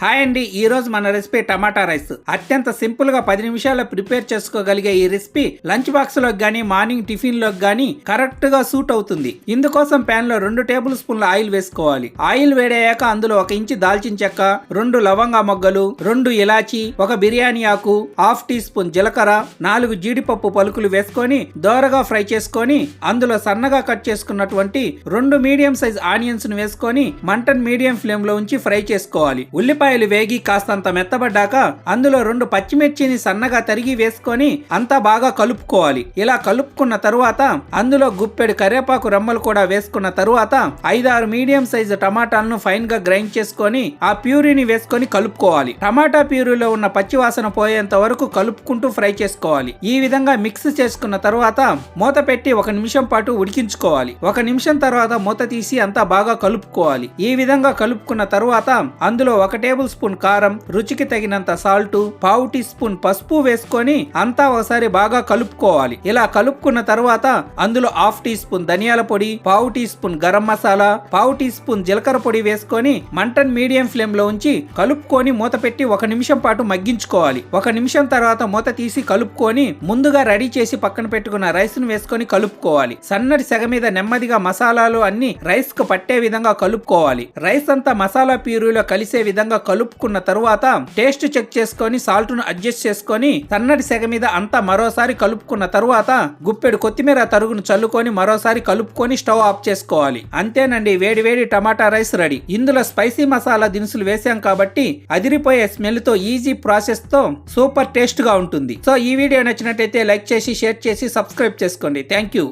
Hi అండి ఈ రోజు మన రెసిపీ టమాటా రైస్. అత్యంత సింపుల్గా పది నిమిషాల్లో ప్రిపేర్ చేసుకోగలిగే ఈ రెసిపీ లంచ్ బాక్స్లోకి గానీ మార్నింగ్ టిఫిన్లోకి గానీ కరెక్ట్గా సూట్ అవుతుంది. ఇందుకోసం ప్యాన్లో రెండు టేబుల్ స్పూన్ల ఆయిల్ వేసుకోవాలి. ఆయిల్ వేడయ్యాక అందులో ఒక ఇంచు దాల్చిన చెక్క రెండు లవంగా మొగ్గలు రెండు ఇలాచి ఒక బిర్యానీ ఆకు హాఫ్ టీ స్పూన్ జీలకర్ర నాలుగు జీడిపప్పు పలుకులు వేసుకొని దోరగా ఫ్రై చేసుకొని అందులో సన్నగా కట్ చేసుకున్నటువంటి రెండు మీడియం సైజ్ ఆనియన్స్ను వేసుకొని మంటన్ మీడియం ఫ్లేమ్లో ఉంచి ఫ్రై చేసుకోవాలి. ఉల్లిపాయలు వేగి కాస్తంత మెత్తబడ్డాక అందులో రెండు పచ్చిమిర్చిని సన్నగా తరిగి వేసుకొని అంతా బాగా కలుపుకోవాలి. ఇలా కలుపుకున్న తరువాత అందులో గుప్పెడు కరివేపాకు రెమ్మలు కూడా వేసుకున్న తరువాత ఐదారు మీడియం సైజు టమాటాలను ఫైన్గా గ్రైండ్ చేసుకొని ఆ ప్యూరీని వేసుకొని కలుపుకోవాలి. టమాటా ప్యూరీలో ఉన్న పచ్చి వాసన పోయేంత వరకు కలుపుకుంటూ ఫ్రై చేసుకోవాలి. ఈ విధంగా మిక్స్ చేసుకున్న తరువాత మూత పెట్టి ఒక నిమిషం పాటు ఉడికించుకోవాలి. ఒక నిమిషం తర్వాత మూత తీసి అంతా బాగా కలుపుకోవాలి. ఈ విధంగా కలుపుకున్న తరువాత అందులో ఒక టేబుల్ స్పూన్ కారం రుచికి తగినంత సాల్ట్ పావు టీ స్పూన్ పసుపు వేసుకొని అంతా ఒకసారి బాగా కలుపుకోవాలి. ఇలా కలుపుకున్న తర్వాత అందులో హాఫ్ టీ స్పూన్ ధనియాల పొడి పావు టీ స్పూన్ గరం మసాలా పావు టీ స్పూన్ జీలకర్ర పొడి వేసుకొని మంటన్ మీడియం ఫ్లేమ్లో ఉంచి కలుపుకొని మూత పెట్టి ఒక నిమిషం పాటు మగ్గించుకోవాలి. ఒక నిమిషం తర్వాత మూత తీసి కలుపుకొని ముందుగా రెడీ చేసి పక్కన పెట్టుకున్న రైస్ను వేసుకొని కలుపుకోవాలి. సన్నటి సెగ మీద నెమ్మదిగా మసాలాలు అన్ని రైస్కు పట్టే విధంగా కలుపుకోవాలి. రైస్ అంతా మసాలా ప్యూరీలో కలిసే విధంగా కలుపుకున్న తరువాత టేస్ట్ చెక్ చేసుకొని సాల్ట్ను అడ్జస్ట్ చేసుకొని సన్నటి సెగ మీద అంతా మరోసారి కలుపుకున్న తరువాత గుప్పెడు కొత్తిమీర తరుగును చల్లుకొని మరోసారి కలుపుకొని స్టవ్ ఆఫ్ చేసుకోవాలి. అంతేనండి వేడి వేడి టమాటా రైస్ రెడీ. ఇందులో స్పైసీ మసాలా దినుసులు వేసాం కాబట్టి అదిరిపోయే స్మెల్తో ఈజీ ప్రాసెస్తో సూపర్ టేస్ట్గా ఉంటుంది. సో ఈ వీడియో నచ్చినట్టయితే లైక్ చేసి షేర్ చేసి సబ్స్క్రైబ్ చేసుకోండి. Thank you.